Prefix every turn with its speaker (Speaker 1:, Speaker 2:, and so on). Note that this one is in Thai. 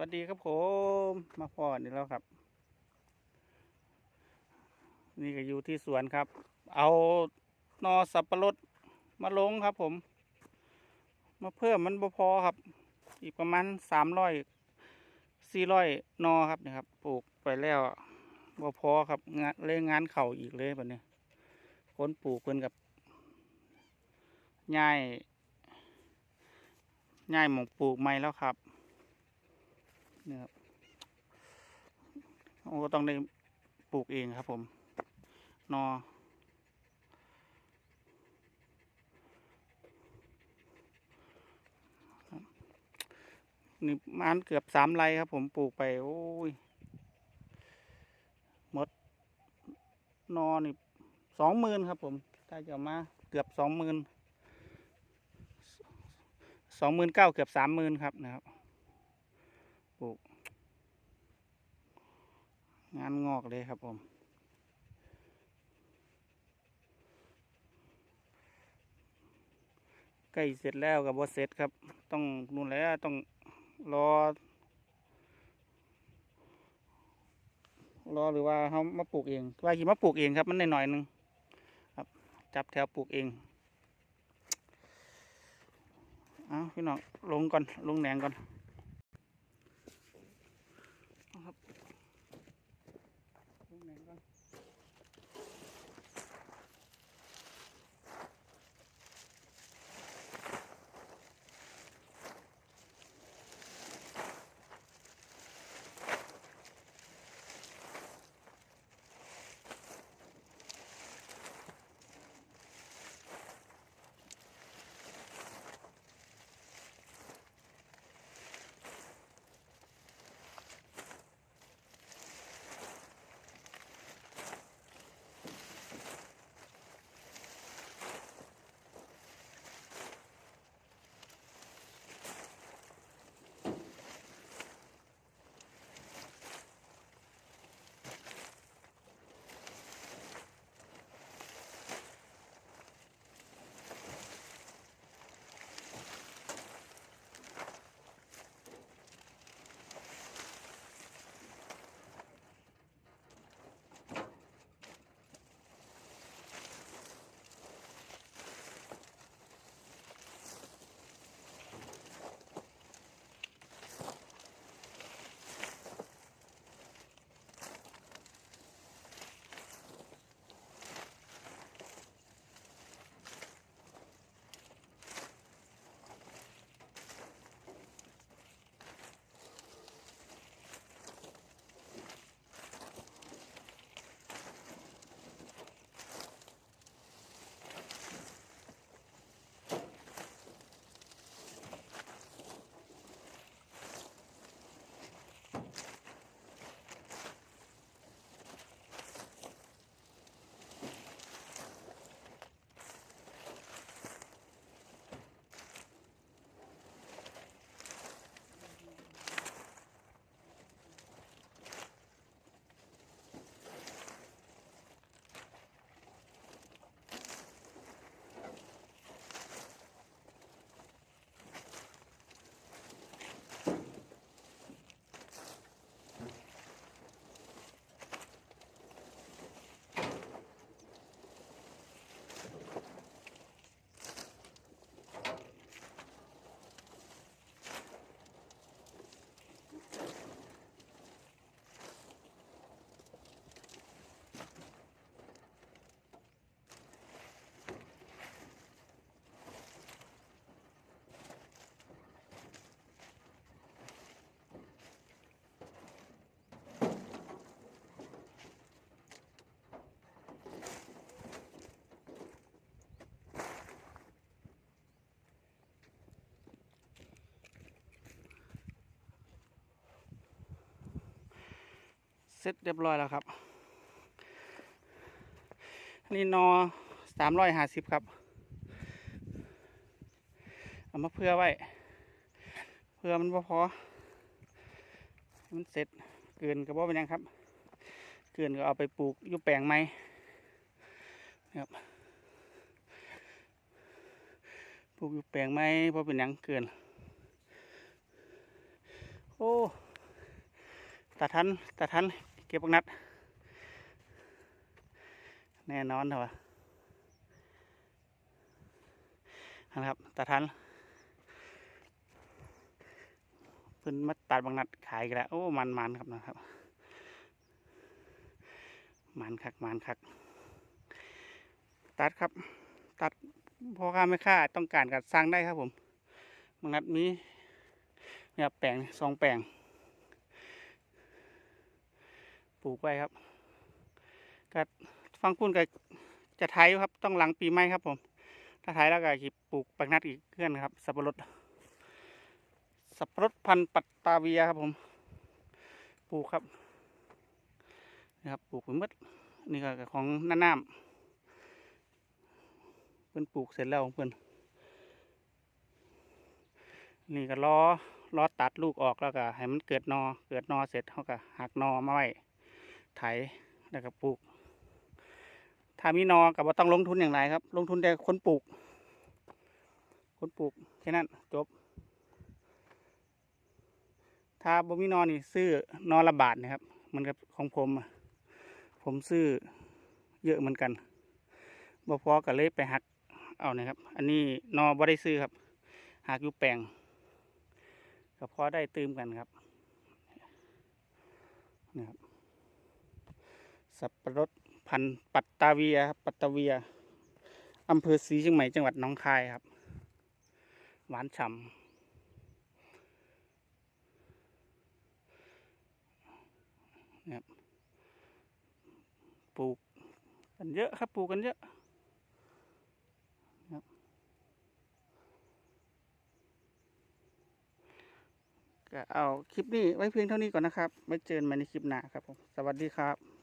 Speaker 1: วัสดีครับผม มาพอนี่แล้วครับ นี่ก็อยู่ที่สวนครับ เอานอสับปะรดมาลงครับผม มาเพิ่มมันบ่พอครับ อีกประมาณสามร้อยสี่ร้อยนอครับนี่ครับปลูกไปแล้วบ่พอครับงานเล่งานเข่าอีกเลยแบบนี้คนปลูกเพิ่นกับง่ายง่ายหมองปลูกไม่แล้วครับ นี่ครับโอ้ต้องได้ปลูกเองครับ ผม นอ นี่มันเกือบสามไร่ครับ ผมปลูกไป โอ้ยหมด นอนี่สองหมื่นครับ ผมถ้าจะเอามาเกือบสองหมื่นสองหมื่นเก้าเกือบสามหมื่นครับนะครับ ปลูก งานงอกเลยครับผม ใกล้เสร็จแล้วกับบเสร็จครับ ต้องนู่นแล้วต้องรอ รอหรือว่าเขามาปลูกเอง ว่าขี่มาปลูกเองครับ มันหน่อยหนึงครับ จับแถวปลูกเองเอาพี่น้องลงก่อน ลงแหนงก่อน ร็จเรียบร้อยแล้วครับนนี้นอสามร้อยห้าสิบครับ เอามาเพื่อไว้ เพื่อมันพอ มันเสร็จเกินก็บ่เป็นยังครับ เกินก็เอาไปปลูกยู่แปลงไม้นะครับปลูกยู่แปลงไม้พอเป็นยังเกิน โอ้ตาทันตาทัน เก็บบักนัด แน่นอนเถอะวะนะครับตาทันเพิ่นมาตัดบางนัดขายกันแล้วโอ้มันมันครับนะครับมันคักมันคัก ตัดครับ ตัดพอค่าไม่ค่าต้องการกัดสร้างได้ครับผมบางนัดมีเนี่ยแปลงสองแปลง ป ลูกไว้ครับก็ฟังคุณก็จะไทยครับต้องหลังปีใหม่ครับ ผม ถ้าไทยแล้วก็สิปลูกปักนัดอีกเพื่อนครับ สับปะรด สับปะรดพันธุ์ปัตตาเวียครับผม ปลูกครับนี่ครับปลูกไปมดนี่ก็ของน้าน้ำเพื่อนปลูกเสร็จแล้วเพื่อนนี่ก็รอรอตัดลูกออกแล้วก็ให้มันเกิดนอ เกิดนอเสร็จเขาก็หักนอมาไว้ ไถแล้วก็ปลูก ถ้ามีนอกับว่าต้องลงทุนอย่างไรครับ ลงทุนแต่คนปลูก คนปลูกแค่นั้นจบ ถ้าบ่มีนอนี่ซื้อนอละบาทนะครับเหมันกับของผม ผมซื้อเยอะเหมือนกันบ่พอก็เลยไปหักเอานะครับ อันนี้นอบ่ได้ซื้อครับหักอยู่แปลงก็พอได้ตืมกันครับนี่ครับ สับปะรดพันธุ์ปัตตาเวียครับปัตตาเวียอำเภอศรีเชียงใหม่จังหวัดหนองคายครับ หวานฉ่ำนะครับปลูกกันเยอะครับปลูกกันเยอะครับก็เอาคลิปนี้ไว้เพียงเท่านี้ก่อนนะครับ ไว้เจอกันใหม่ในคลิปหน้าครับผม สวัสดีครับ